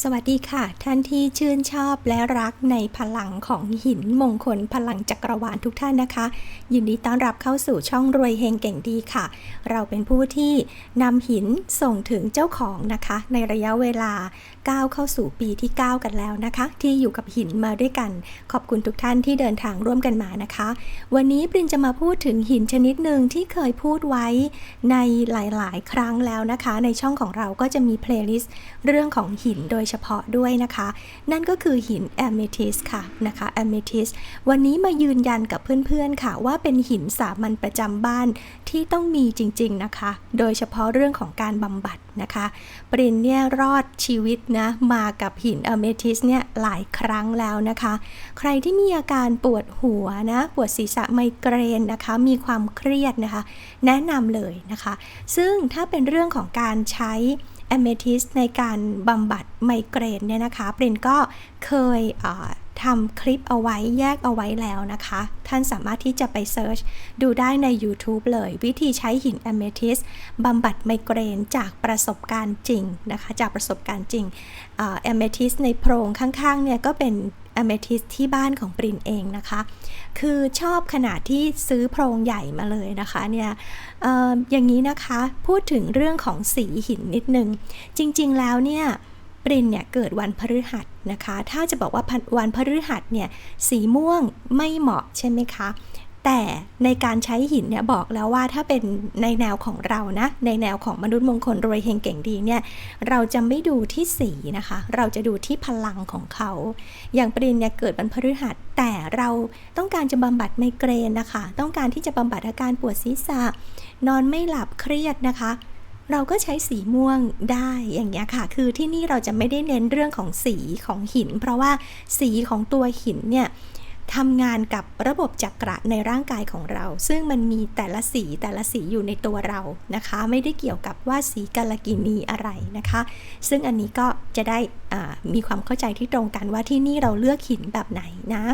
สวัสดีค่ะ ท่านที่ชื่นชอบและรักในพลังของหินมงคลพลังจักรวาลทุกท่านนะคะ ยินดีต้อนรับเข้าสู่ช่องรวยเฮงเก่งดีค่ะ เราเป็นผู้ที่นำหินส่งถึงเจ้าของนะคะ ในระยะเวลาก้าวเข้าสู่ปีที่ 9 กันแล้วนะคะ ที่อยู่กับหินมาด้วยกัน ขอบคุณทุกท่านที่เดินทางร่วมกันมานะคะ วันนี้ปรินจะมาพูดถึงหินชนิดหนึ่งที่เคยพูดไว้ในหลาย ๆ ครั้งแล้วนะคะ ในช่องของเราก็จะมีเพลย์ลิสต์เรื่องของหินโดยยเฉพาะด้วยนะคะ นั่นก็คือหินแอมเมทิสค่ะนะคะแอมเมทิสวันนี้มายืนยันกับเพื่อนๆค่ะว่าเป็นหินสามัญประจำบ้านที่ต้องมีจริงๆนะคะ โดยเฉพาะเรื่องของการบำบัดนะคะปรินเนี่ยรอดชีวิตนะมากับหินอะเมทิสเนี่ยหลายครั้งแล้วนะคะ ใครที่มีอาการปวดหัวนะปวดศีรษะไมเกรนนะคะ มีความเครียดนะคะ แนะนำเลยนะคะ ซึ่งถ้าเป็นเรื่องของการใช้ อมเมทิสในการบำบัดไมเกรนเนี่ยนะคะปรินก็เคยทำคลิปเอาไว้แยกเอาไว้แล้วนะคะ ท่านสามารถที่จะไปเซิร์ชดูได้ใน YouTube เลย วิธีใช้หินแอมเมทิสบำบัดไมเกรนจากประสบการณ์จริงนะคะ จากประสบการณ์จริงแอมเมทิสในโพรงข้างๆเนี่ยก็เป็น อเมทิสที่บ้านของปรินเองนะคะ คือชอบขนาดที่ซื้อโพรงใหญ่มาเลยนะคะเนี่ยอออย่างนี้นะคะพูดถึงเรื่องของสีหินนิดนึง จริงๆแล้วเนี่ยปรินเนี่ยเกิดวันพฤหัสนะคะ ถ้าจะบอกว่าวันพฤหัสเนี่ยสีม่วงไม่เหมาะใช่ไหมคะ แต่ในการใช้หินเนี่ยบอกแล้วว่าถ้าเป็นในแนวของเรานะ ในแนวของมนุษย์มงคลรวยเฮงเก่งดีเนี่ยเราจะไม่ดูที่สีนะคะ เราจะดูที่พลังของเขา อย่างปรินเนี่ยเกิดวันพฤหัส แต่เราต้องการจะบำบัดไมเกรนนะคะ ต้องการที่จะบำบัดอาการปวดศีรษะ นอนไม่หลับเครียดนะคะ เราก็ใช้สีม่วงได้อย่างเงี้ยค่ะ คือที่นี่เราจะไม่ได้เน้นเรื่องของสีของหิน เพราะว่าสีของตัวหินเนี่ย ทำงานกับระบบจักระในร่างกายของเรา ซึ่งมันมีแต่ละสีแต่ละสีอยู่ในตัวเรานะคะ ไม่ได้เกี่ยวกับว่าสีกาลกินีอะไรนะคะ ซึ่งอันนี้ก็จะได้มีความเข้าใจที่ตรงกันว่าที่นี่เราเลือกหินแบบไหนนะ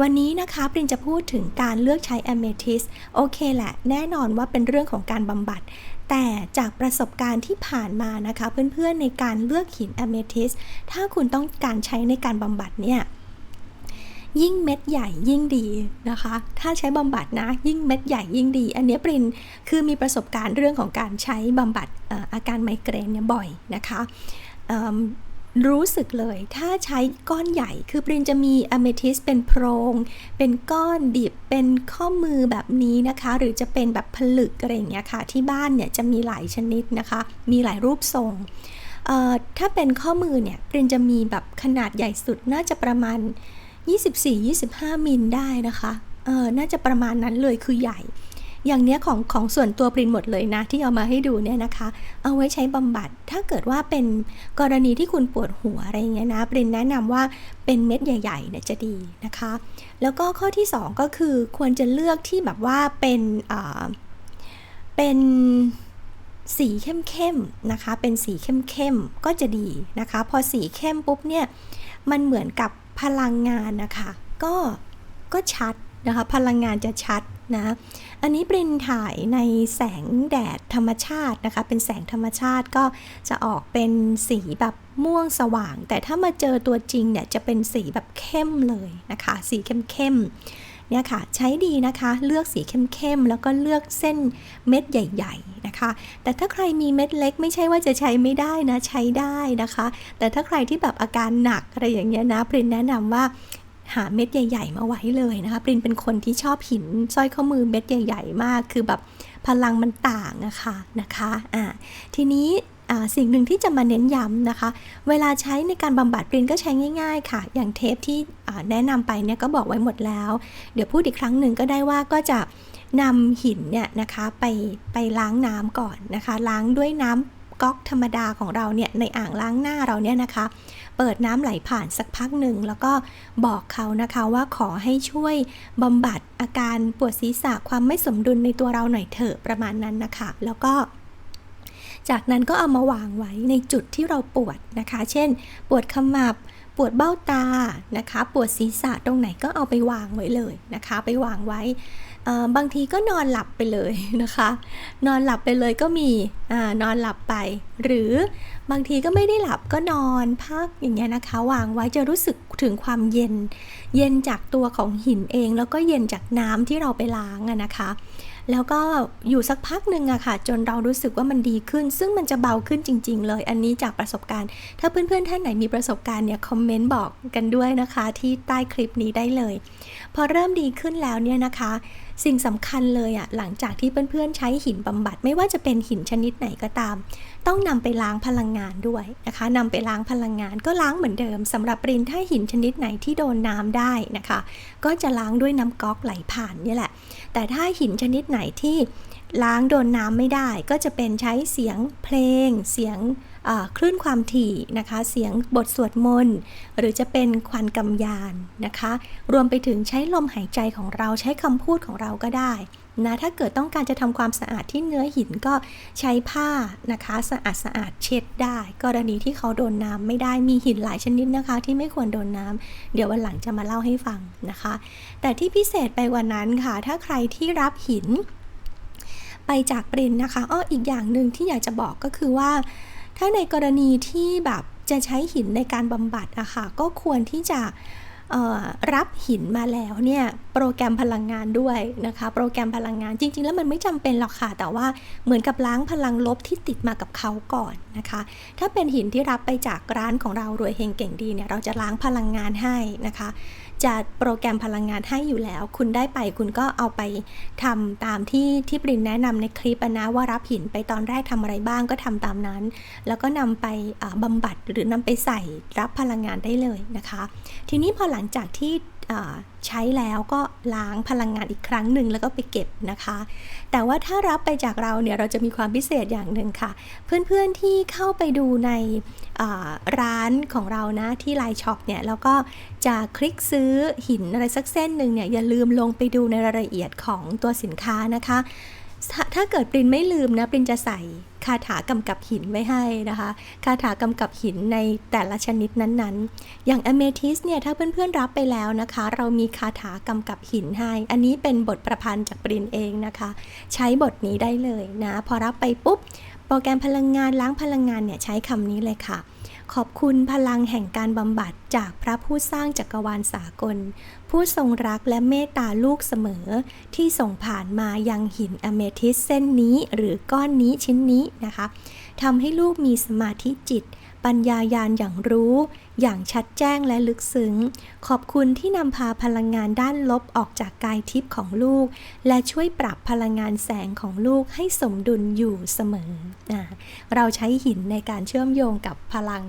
วันนี้นะคะปรินจะพูดถึงการเลือกใช้แอมเมทิสโอเคแหละ แน่นอนว่าเป็นเรื่องของการบำบัดแต่จากประสบการณ์ที่ผ่านมานะคะ เพื่อนๆในการเลือกหินอเมทิสถ้าคุณต้องการใช้ในการบำบัดเนี่ย ยิ่งเม็ดใหญ่ยิ่งดีนะคะ ถ้าใช้บำบัดนะ ยิ่งเม็ดใหญ่ยิ่งดี อันนี้ปรินคือมีประสบการณ์เรื่องของการใช้บำบัดอาการไมเกรนเนี่ยบ่อยนะคะรู้สึกเลยถ้าใช้ก้อนใหญ่คือปรินจะมีอะเมทิสเป็นโพรง เป็นก้อนดิบเป็นข้อมือแบบนี้นะคะ หรือจะเป็นแบบผลึกอะไรอย่างเงี้ยค่ะ ที่บ้านเนี่ยจะมีหลายชนิดนะคะ มีหลายรูปทรงถ้าเป็นข้อมือเนี่ยปรินจะมีแบบขนาดใหญ่สุดน่าจะประมาณ 24-25 มิลได้นะคะเออน่าจะประมาณนั้นเลยคือใหญ่ อย่างเนี้ยของของส่วนตัวปรินหมดเลยนะ ที่เอามาให้ดูเนี่ยนะคะ เอาไว้ใช้บำบัด ถ้าเกิดว่าเป็นกรณีที่คุณปวดหัวอะไรเงี้ยนะปรินแนะนำว่าเป็นเม็ดใหญ่ๆเนี่ยจะดีนะคะ แล้วก็ข้อที่ 2 ก็คือควรจะเลือกที่แบบว่าเป็นเป็นสีเข้มๆนะคะ เป็นสีเข้มๆก็จะดีนะคะ พอสีเข้มปุ๊บเนี่ย มันเหมือนกับ พลังงานนะคะก็ก็ชัดนะคะพลังงานจะชัดนะอันนี้ปรินถ่ายในแสงแดดธรรมชาตินะคะเป็นแสงธรรมชาติก็จะออกเป็นสีแบบม่วงสว่าง แต่ถ้ามาเจอตัวจริงเนี่ยจะเป็นสีแบบเข้มเลยนะคะ สีเข้มๆ เนี่ยค่ะใช้ดีนะคะเลือกสีเข้มๆแล้วก็เลือกเส้นเม็ดใหญ่ ๆนะคะ แต่ถ้าใครมีเม็ดเล็กไม่ใช่ว่าจะใช้ไม่ได้นะใช้ได้นะคะ แต่ถ้าใครที่แบบอาการหนักอะไรอย่างเงี้ยนะปรินแนะนำว่าหาเม็ดใหญ่ ๆ มาไว้เลยนะคะปรินเป็นคนที่ชอบหินสร้อยข้อมือเม็ดใหญ่ ๆ มาก คือแบบพลังมันต่างนะคะนะคะอ่าทีนี้สิ่งหนึ่งที่จะมาเน้นย้ำนะคะ เวลาใช้ในการบำบัดปรินก็ใช้ง่าย ๆ ค่ะ อย่างเทปที่ แนะนำไปเนี่ยก็บอกไว้หมดแล้ว เดี๋ยวพูดอีกครั้งหนึ่งก็ได้ว่าก็จะนำหินเนี่ยนะคะไปไปล้างน้ำก่อนนะคะ ล้างด้วยน้ำก๊อกธรรมดาของเราเนี่ยในอ่างล้างหน้าเราเนี่ยนะคะ เปิดน้ำไหลผ่านสักพักหนึ่ง แล้วก็บอกเขานะคะว่าขอให้ช่วยบำบัดอาการปวดศีรษะความไม่สมดุลในตัวเราหน่อยเถอะประมาณนั้นนะคะ แล้วก็จากนั้นก็เอามาวางไว้ในจุดที่เราปวดนะคะ เช่น ปวดขมับ วดเบ้าตานะคะ ปวดศีรษะตรงไหนก็เอาไปวางไว้เลยนะคะ ไปวางไว้บางทีก็นอนหลับไปเลยนะคะ นอนหลับไปเลยก็มีอนอนหลับไป หรือบางทีก็ไม่ได้หลับก็นอนพักอย่างเงี้ยนะคะ วางไว้จะรู้สึกถึงความเย็น เย็นจากตัวของหินเอง แล้วก็เย็นจากน้ำที่เราไปล้างอะนะคะ แล้วก็อยู่สักพักหนึ่งอะค่ะ จนเรารู้สึกว่ามันดีขึ้น ซึ่งมันจะเบาขึ้นจริง ๆ เลย อันนี้จากประสบการณ์ ถ้าเพื่อนๆท่านไหนมีประสบการณ์เนี่ยคอมเมนต์บอกกันด้วยนะคะ ที่ใต้คลิปนี้ได้เลย พอเริ่มดีขึ้นแล้วเนี่ยนะคะ สิ่งสำคัญเลยอะหลังจากที่เพื่อนๆใช้หินบำบัด ไม่ว่าจะเป็นหินชนิดไหนก็ตาม ต้องนำไปล้างพลังงานด้วยนะคะนำไปล้างพลังงานก็ล้างเหมือนเดิมสำหรับปรินถ้าหินชนิดไหนที่โดนน้ำได้นะคะ ก็จะล้างด้วยน้ำก๊อกไหลผ่านนี่แหละ แต่ถ้าหินชนิดไหนที่ล้างโดนน้ำไม่ได้ ก็จะเป็นใช้เสียงเพลงเสียง คลื่นความถี่นะคะ เสียงบทสวดมนต์หรือจะเป็นควันกำยานนะคะ รวมไปถึงใช้ลมหายใจของเราใช้คำพูดของเราก็ได้นะถ้าเกิดต้องการจะทำความสะอาดที่เนื้อหินก็ใช้ผ้านะคะสะอาดสะอาดเช็ดได้ กรณีที่เขาโดนน้ำไม่ได้มีหินหลายชนิดนะคะ ที่ไม่ควรโดนน้ำเดี๋ยววันหลังจะมาเล่าให้ฟังนะคะ แต่ที่พิเศษไปกว่านั้นค่ะ ถ้าใครที่รับหิน ไปจากปรินนะคะอ้ออีกอย่างหนึ่งที่อยากจะบอกก็คือว่า ถ้าในกรณีที่แบบจะใช้หินในการบำบัดอะค่ะก็ควรที่จะรับหินมาแล้วเนี่ยโปรแกรมพลังงานด้วยนะคะ โปรแกรมพลังงานจริง ๆ แล้วมันไม่จำเป็นหรอกค่ะ แต่ว่าเหมือนกับล้างพลังลบที่ติดมากับเขาก่อนนะคะ ถ้าเป็นหินที่รับไปจากร้านของเรารวยเฮงเก่งดีเนี่ยเราจะล้างพลังงานให้นะคะ จะโปรแกรมพลังงานให้อยู่แล้ว คุณได้ไปคุณก็เอาไปทำตามที่ที่ปรินแนะนำในคลิปนะว่ารับหินไปตอนแรกทำอะไรบ้างก็ทำตามนั้น แล้วก็นำไปบำบำบัดหรือนำไปใส่รับพลังงานได้เลยนะคะ ทีนี้พอหลังจากที่ ใช้แล้วก็ล้างพลังงานอีกครั้งหนึ่งแล้วก็ไปเก็บนะคะ แต่ว่าถ้ารับไปจากเราเนี่ยเราจะมีความพิเศษอย่างหนึ่งค่ะ เพื่อนๆที่เข้าไปดูในร้านของเรานะที่ไลน์ช็อปเนี่ยแล้วก็จะคลิกซื้อหินอะไรสักเส้นหนึ่งเนี่ยอย่าลืมลงไปดูในรายละเอียดของตัวสินค้านะคะถถ้าเกิดปรินไม่ลืมนะปรินจะใส่ คาถากำกับหินไว้ให้นะคะ คาถากำกับหินในแต่ละชนิดนั้นๆ อย่างอเมทิสเนี่ยถ้าเพื่อนๆรับไปแล้วนะคะ เรามีคาถากำกับหินให้ อันนี้เป็นบทประพันธ์จากปรินเองนะคะ ใช้บทนี้ได้เลยนะ พอรับไปปุ๊บ โปรแกรมพลังงานล้างพลังงานเนี่ยใช้คำนี้เลยค่ะ ขอบคุณพลังแห่งการบำบัดจากพระผู้สร้างจักรวาลสากล ผู้ทรงรักและเมตตาลูกเสมอ ที่ส่งผ่านมายังหินอเมทิสเส้นนี้หรือก้อนนี้ชิ้นนี้นะคะทำให้ลูกมีสมาธิจิต ปัญญายาณอย่างรู้ อย่างชัดแจ้งและลึกซึ้ง ขอบคุณที่นำพาพลังงานด้านลบออกจากกายทิพย์ของลูก และช่วยปรับพลังงานแสงของลูกให้สมดุลอยู่เสมอ เราใช้หินในการเชื่อมโยงกับพลัง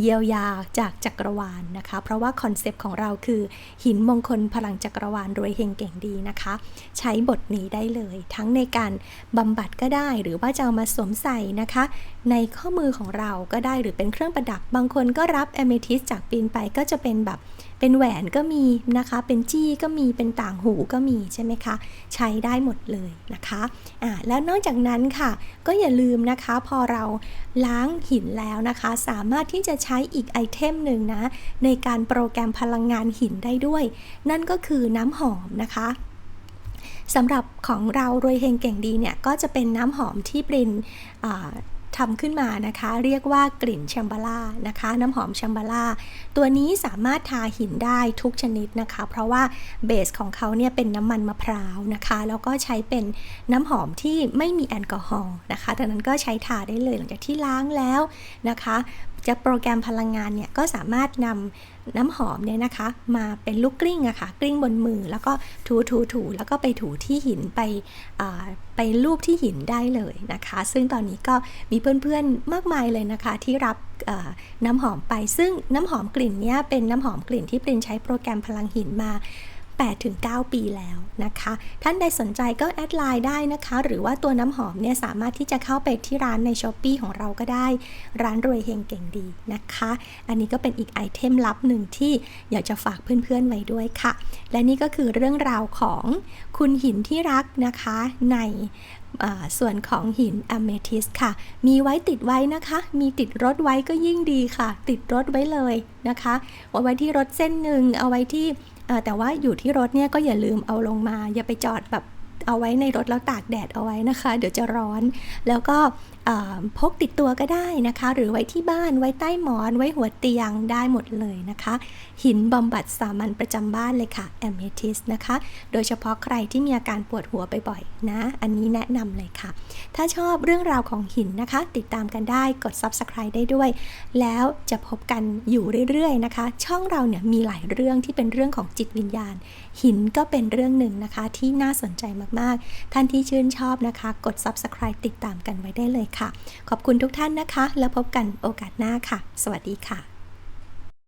เยียวยาจากจักรวาลนะคะ เพราะว่าคอนเซปต์ของเราคือหินมงคลพลังจักรวาลรวยเฮงเก่งดีนะคะ ใช้บทนี้ได้เลย ทั้งในการบำบัดก็ได้หรือว่าจะเอามาสวมใส่นะคะ ในข้อมือของเราก็ได้หรือเป็นเครื่องประดับบางคนก็รับแอมเมทิสจากปีนไปก็จะเป็นแบบเป็นแหวนก็มีนะคะ เป็นจี้ก็มีเป็นต่างหูก็มีใช่ไหมคะ ใช้ได้หมดเลยนะคะอ่าแล้วนอกจากนั้นค่ะ ก็อย่าลืมนะคะพอเราล้างหินแล้วนะคะ สามารถที่จะใช้อีกไอเทมหนึ่งนะ ในการโปรแกรมพลังงานหินได้ด้วย นั่นก็คือน้ำหอมนะคะสำหรับของเรารวยเฮงเก่งดีเนี่ย ก็จะเป็นน้ำหอมที่ปรินอ่า ทำขึ้นมานะคะ เรียกว่ากลิ่นแชมบาร่านะคะ น้ำหอมแชมบาร่าตัวนี้สามารถทาหินได้ทุกชนิดนะคะ เพราะว่าเบสของเขาเนี่ยเป็นน้ำมันมะพร้าวนะคะ แล้วก็ใช้เป็นน้ำหอมที่ไม่มีแอลกอฮอล์นะคะดังนั้นก็ใช้ทาได้เลยหลังจากที่ล้างแล้วนะคะจะโปรแกรมพลังงานเนี่ยก็สามารถนำน้ำหอมเนี่ยนะคะ มาเป็นลูกกลิ้งอะค่ะกลิ้งบนมือแล้วก็ถูถูถูแล้วก็ไปถูที่หินไปไปรูปที่หินได้เลยนะคะ ซึ่งตอนนี้ก็มีเพื่อนๆมากมายเลยนะคะ ที่รับน้ำหอมไปซึ่งน้ำหอมกลิ่นเนี้ยเป็นน้ำหอมกลิ่นที่ปรินใช้โปรแกรมพลังหินมา 8-9 ปีแล้วนะคะ ท่านใดสนใจก็แอดไลน์ได้นะคะ หรือว่าตัวน้ำหอมเนี่ยสามารถที่จะเข้าไปที่ร้านใน s h อ p e e ของเราก็ได้ ร้านรวยเฮงเก่งดีนะคะ อันนี้ก็เป็นอีกไอเทมลับหนึ่งที่อยากจะฝากเพื่อนๆไว้ด้วยค่ะ และนี่ก็คือเรื่องราวของคุณหินที่รักนะคะในส่วนของหินอเมทิสค่ะ มีไว้ติดไว้นะคะ มีติดรถไว้ก็ยิ่งดีค่ะ ติดรถไว้เลยนะคะเอาไว้ที่รถเส้นหนึ่งเอาไว้ที่ แต่ว่าอยู่ที่รถเนี่ยก็อย่าลืมเอาลงมา อย่าไปจอดแบบ เอาไว้ในรถแล้วตากแดดเอาไว้นะคะ เดี๋ยวจะร้อน แล้วก็พกติดตัวก็ได้นะคะ หรือไว้ที่บ้านไว้ใต้หมอนไว้หัวเตียงได้หมดเลยนะคะ หินบำบัดสามัญประจำบ้านเลยค่ะแอมเมทิสนะคะ โดยเฉพาะใครที่มีอาการปวดหัวบ่อยๆนะ อันนี้แนะนำเลยค่ะ ถ้าชอบเรื่องราวของหินนะคะ ติดตามกันได้กด Subscribe ได้ด้วย แล้วจะพบกันอยู่เรื่อยๆนะคะ ช่องเราเนี่ยมีหลายเรื่องที่เป็นเรื่องของจิตวิญญาณ หินก็เป็นเรื่องหนึ่งนะคะที่น่าสนใจมากมากๆ ท่านที่ชื่นชอบนะคะ กด Subscribe ติดตามกันไว้ได้เลยค่ะ ขอบคุณทุกท่านนะคะ แล้วพบกันโอกาสหน้าค่ะ สวัสดีค่ะ